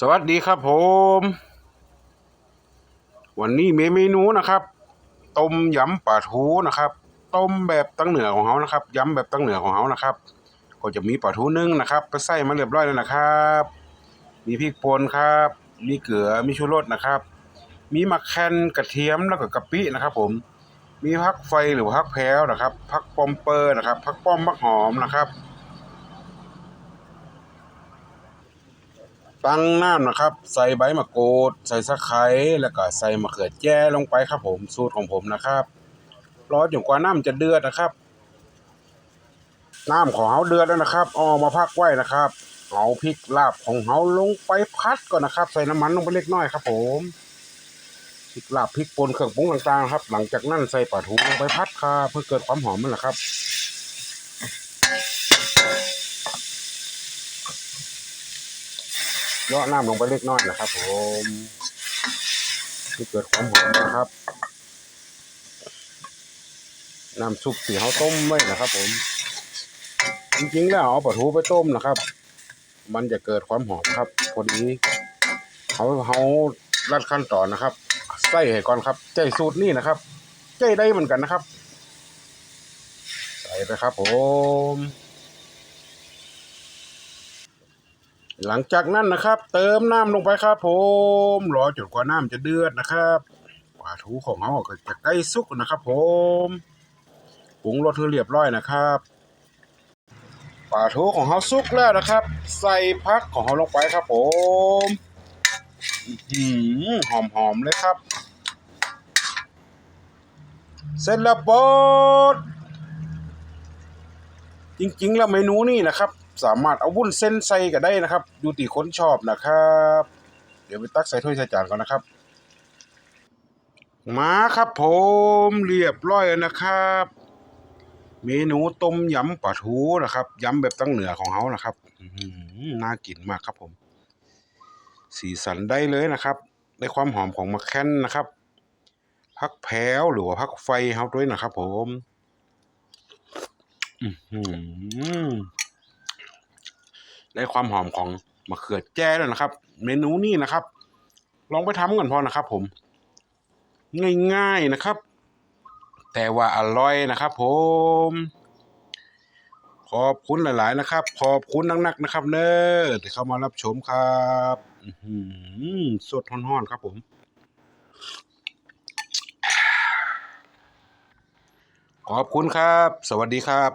สวัสดีครับผม วันนี้มีเมนูนะครับ ต้มยำปลาทูนะครับ ต้มแบบตั้งเหนือของเขานะครับยำแบบตั้งเหนือของเขานะครับ ก็จะมีปลาทูนึ่งนะครับ ไปใส่มาเรียบร้อยแล้วนะครับ มีพริกป่นครับ มีเกลือ มีชูรสนะครับ มีมะแคนกระเทียมแล้วก็กะปินะครับ ผม มีพักไฟหรือพักแพ้วนะครับ พักปอมเปอร์นะครับ พักป้อมพักหอมนะครับ ตั้งน้ำนะครับ ใส่ใบมะกรูด ใส่สะไคร้แล้วก็ใส่มะเขือแจ้ลงไปครับผมสูตรของผมนะครับรอจนกว่าน้ำจะเดือดนะครับ น้ำของเฮาเดือดแล้วนะครับเอามาพักไว้นะครับเอาพริกลาบของเฮาลงไปพัดก่อนนะครับ ใส่น้ำมันลงไปเล็กน้อยครับ ผมพริกลาบพริกป่นเครื่องปรุงต่างๆครับ หลังจากนั้นใส่ปลาทูลงไปพัดครับเพื่อเกิดความหอมมันแหละครับ เลาะน้ำลงไปเล็กน้อยนะครับ ผมให้เกิดความหอมนะครับน้ำซุปที่เขาต้มไว้นะครับ ผม จริงๆแล้วเอาปลาทูไปต้มนะครับ มันจะเกิดความหอมครับพอดีเขาเขารัดขั้นตอนนะครับใส่ให้ก่อนครับใจสูตรนี่นะครับใจได้เหมือนกันนะครับ ใส่ไปครับผม หลังจากนั้นนะครับ เติมน้ำลงไปครับผมรอจนกว่าน้ำจะเดือดนะครับปลาทูของเราก็จะใกล้สุกนะครับ ผมปรุงรสให้เรียบร้อยนะครับปลาทูของเราสุกแล้วนะครับ ใส่พักของเราลงไปครับ ผมหอมหอมๆเลยครับ เสร็จแล้วปดจริงๆ แล้วเมนูนี่นะครับ สามารถเอาวุ้นเส้นใส่ก็ได้นะครับ อยู่ที่คนชอบนะครับ เดี๋ยวไปตักใส่ถ้วยใส่จานก่อนนะครับ มาครับผมเรียบร้อยนะครับ เมนูต้มยำปลาทูนะครับยำแบบตั้งเหนือของเขานะครับน่ากินมากครับผม สีสันได้เลยนะครับได้ความหอมของมะแคนนะครับพักแพ้วหรือว่าพักไฟเขาด้วยนะครับผม อือหือ ได้ความหอมของมะเขือแจ้ด้วยนะครับ เมนูนี้นะครับ ลองไปทำกันพอนะครับ ผม ง่ายๆนะครับ แต่ว่าอร่อยนะครับ ผม ขอบคุณหลาย ๆ นะครับ ขอบคุณนักๆนะครับ เนอที่เข้ามารับชมครับอื้อหือสดฮ้อนๆครับ ผมขอบคุณครับ สวัสดีครับ